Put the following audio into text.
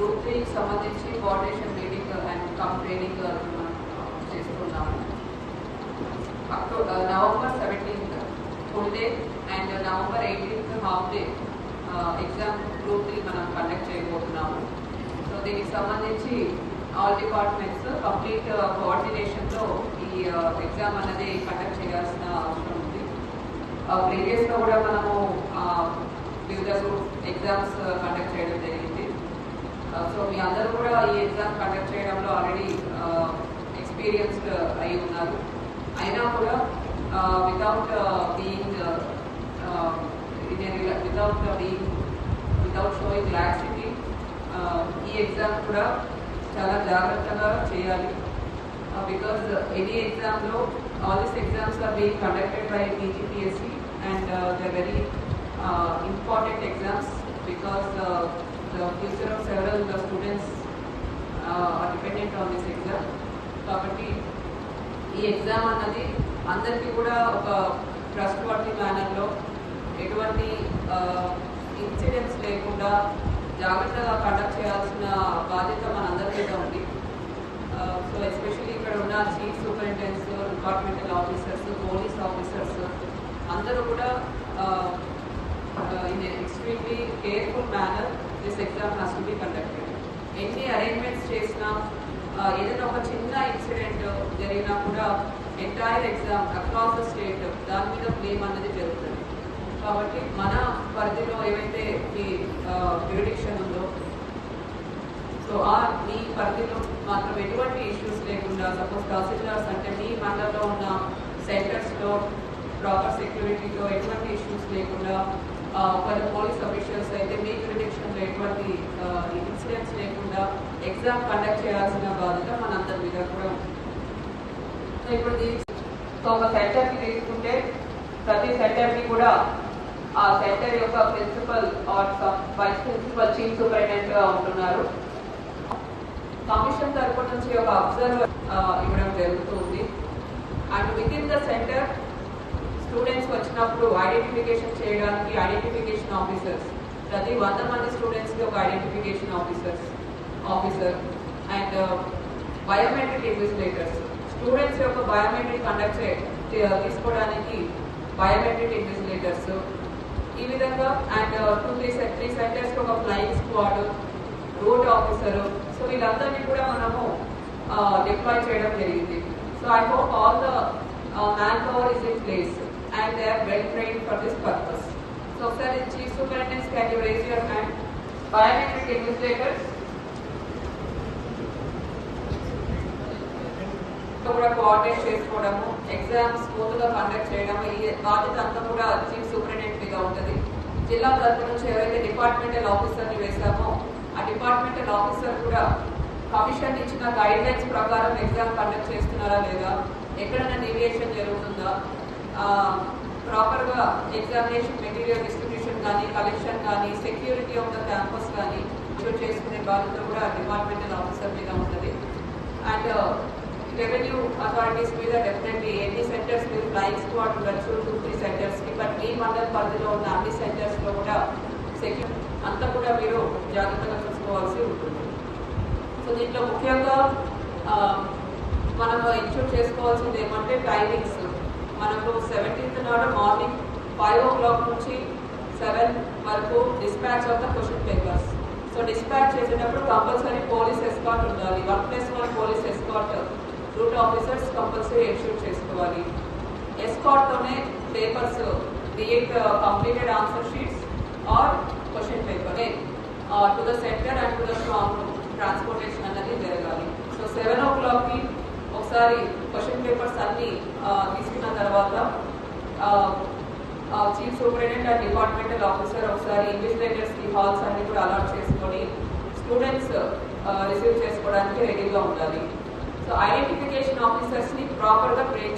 Group త్రీకి సంబంధించి coordination meeting and cum training చేసుకున్నాము. October November seventeenth full day and November eighteenth half day exam group three మనం conduct చేయబోతున్నాము. So దీనికి సంబంధించి ఆల్ డిపార్ట్మెంట్స్ కంప్లీట్ కోఆర్డినేషన్తో ఈ uh, ఎగ్జామ్ అనేది కండక్ట్ చేయాల్సిన అవసరం ఉంది. Uh, ప్రీవియస్గా కూడా మనము uh, వివిధ group exams conduct Uh, so మీ అందరూ కూడా ఈ ఎగ్జామ్ కండక్ట్ చేయడంలో ఆల్రెడీ ఎక్స్పీరియన్స్డ్ uh, అయి ఉన్నారు. అయినా కూడా without being without being without showing laxity ఈ ఎగ్జామ్ కూడా చాలా జాగ్రత్తగా చేయాలి. బికాస్ ఎనీ ఎగ్జామ్లో all this exams are being conducted by TGPSC and the very important exams because the future of several the students uh, are dependent on this exam. కాబట్టి ఈ exam అన్నది అందరికీ కూడా ఒక ట్రస్ట్ వర్తి మేనర్లో ఎటువంటి uh, ఇన్సిడెంట్స్ లేకుండా జాగ్రత్తగా కండక్ట్ చేయాల్సిన బాధ్యత మనందరి మీద ఉంది uh, సో ఎస్పెషల్లీ ఇక్కడ ఉన్న chief superintendents departmental officers police officers అందరూ కూడా in extremely careful manner this exam has to be conducted ఎన్ని అరేంజ్మెంట్స్ చేసినా ఏదైనా ఒక చిన్న ఇన్సిడెంట్ జరిగినా కూడా entire exam across the state దాని మీద బ్లేమ్ అన్నది జరుగుతుంది. కాబట్టి మన పరిధిలో ఏవైతే మీ జ్యూరిడిక్షన్ ఉందో సో ఆ మీ పరిధిలో మాత్రం ఎటువంటి ఇష్యూస్ లేకుండా సపోజ్ తహసీల్దార్స్ అంటే మీ మండలంలో ఉన్న సెంటర్స్లో ప్రాపర్ సెక్యూరిటీతో ఎటువంటి ఇష్యూస్ లేకుండా కొన్ని పోలీస్ అఫీషియల్స్ అయితే మీ జ్యూరిడిక్షన్లో ఎటువంటి ఇన్సిడెంట్స్ లేకుండా ఎగ్జామ్ కండక్ట్ చేయాల్సిన బాధ్యత మనందరి మీద కూడా ఉంది. సో ఇప్పుడు ఒక సెంటర్కి తీసుకుంటే ప్రతి సెంటర్కి కూడా ఆ సెంటర్ యొక్క principal or vice principal chief సూపరింటెండెంట్గా ఉంటున్నారు. కమిషన్ తరపు నుంచి ఒక అబ్జర్వర్ ఇవ్వడం జరుగుతుంది and with in the centre students వచ్చినప్పుడు ఐడెంటిఫికేషన్ చేయడానికి ఐడెంటిఫికేషన్ ఆఫీసర్స్ ప్రతి వంద మంది స్టూడెంట్స్కి ఒక identification officers officer and biometric investigators students యొక్క బయోమెట్రిక్ కండక్ట్ తీసుకోవడానికి బయోమెట్రిక్ ఇన్వెస్టిగేటర్స్ ఈ విధంగా and two three three centres ఒక flying squad road officer so వీళ్ళందరినీ కూడా మనము uh, డిప్లాయ్ చేయడం జరిగింది. So I hope all the man power is in place and they are well trained for for purpose. Purpose so in chief Superintendent, can you raise your hand? Biometric investigators కూడా coordinate చేసుకోవడము exams స్మూత్గా conduct చేయడము ఈ బాధ్యత అంతా కూడా chief సూపరింటెండెంట్గా ఉంటుంది జిల్లా తరఫు నుంచి ఎవరైతే డిపార్ట్మెంటల్ ఆఫీసర్ని వేశామో ఆ డిపార్ట్మెంటల్ ఆఫీసర్ కూడా కమిషన్ ఇచ్చిన గైడ్ లైన్స్ ప్రకారం ఎగ్జామ్ కండక్ట్ చేస్తున్నారా లేదా ఎక్కడైనా డీవియేషన్ జరుగుతుందా ప్రాపర్గా ఎగ్జామినేషన్ మెటీరియల్ డిస్ట్రిబ్యూషన్ కానీ కలెక్షన్ కానీ సెక్యూరిటీ ఆఫ్ ద క్యాంపస్ కానీ ఇష్యూ చేసుకునే బాధ్యత కూడా డిపార్ట్మెంటల్ ఆఫీసర్ మీద ఉంటుంది. అండ్ రెవెన్యూ అథారిటీస్ మీద డెఫినెట్లీ ఎన్ని సెంటర్స్ మీరు ఫ్లయింగ్ స్క్వాడ్ ఉండొచ్చు టూ త్రీ సెంటర్స్కి బట్ మీ మండల పరిధిలో ఉన్న అన్ని సెంటర్స్లో కూడా సెక్యూర్ అంతా కూడా మీరు జాగ్రత్తగా చూసుకోవాల్సి ఉంటుంది. సో దీంట్లో ముఖ్యంగా మనం ఇన్షూర్ చేసుకోవాల్సింది ఏమంటే టైమింగ్స్ మనకు సెవెంటీన్త్ నాడు మార్నింగ్ ఫైవ్ ఓ క్లాక్ నుంచి సెవెన్ వరకు dispatch of the question papers so dispatch చేసేటప్పుడు కంపల్సరీ పోలీస్ ఎస్కాట్ ఉండాలి. Work place one police escort route officers compulsory ensure చేసుకోవాలి. ఎస్కాట్తోనే papers create completed answer sheets or question paper to the centre and to the strong room transportation అనేది జరగాలి. So seven ఓ క్లాక్కి ఒకసారి question papers అన్ని తీసుకున్న తర్వాత chief superintendent and departmental officer ఒకసారి ఇన్విజిలేటర్స్కి హాల్స్ అన్ని కూడా అలాట్ చేసుకొని స్టూడెంట్స్ రిసీవ్ చేసుకోవడానికి రెడీగా ఉండాలి. సో ఐడెంటిఫికేషన్ ఆఫీసర్స్ని ప్రాపర్గా ప్రాపర్ ట్రైన్